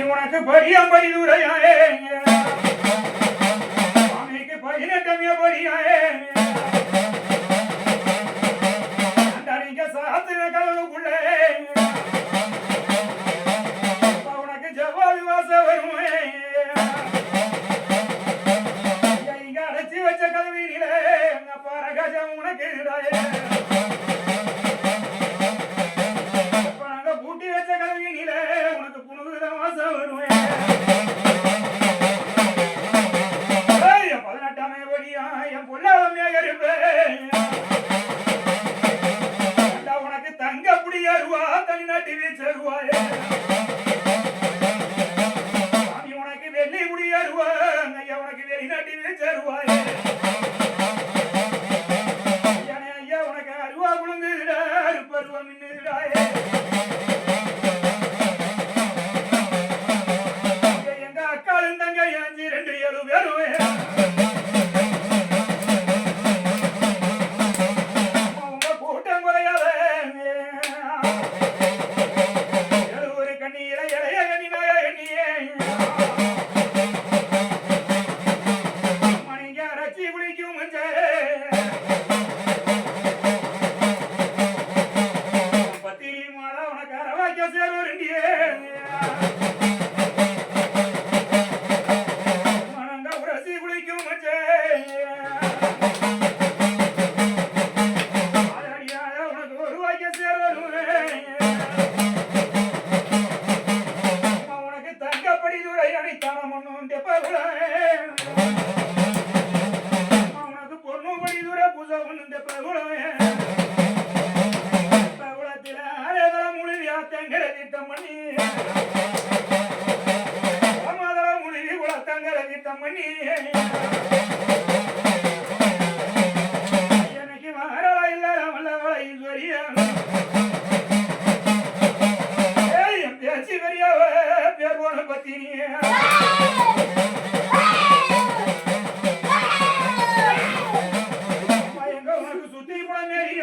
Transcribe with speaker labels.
Speaker 1: சுவாமி உனக்கு பரியம் பரிதுரையாயே சுவாமிக்கு பரிநட்டமிய பரியாயே சாத்திர கடலுக்குள்ளே உனக்கு ஜவாதி வாச வருமே. அடைச்சி வச்ச கல்வியிலே பரகஜம் உனக்கு இடையே கடிவே சேருவாய் தங்கப்படி துறை அடித்தான முன்னுண்டு பகுல ಮಾಡಿದ ಮನಿ ಜನಕ್ಕೆ ಮಹಾರಳ ಇಲ್ಲ ರಮಲವಳ ಇದುವರಿಯ ಬೇಸಿವರಿಯವ ಬೇರ್ವಣ ಬತ್ತೀನಿ ಸುದ್ದಿ ಗುಣ ಮೇರಿಯ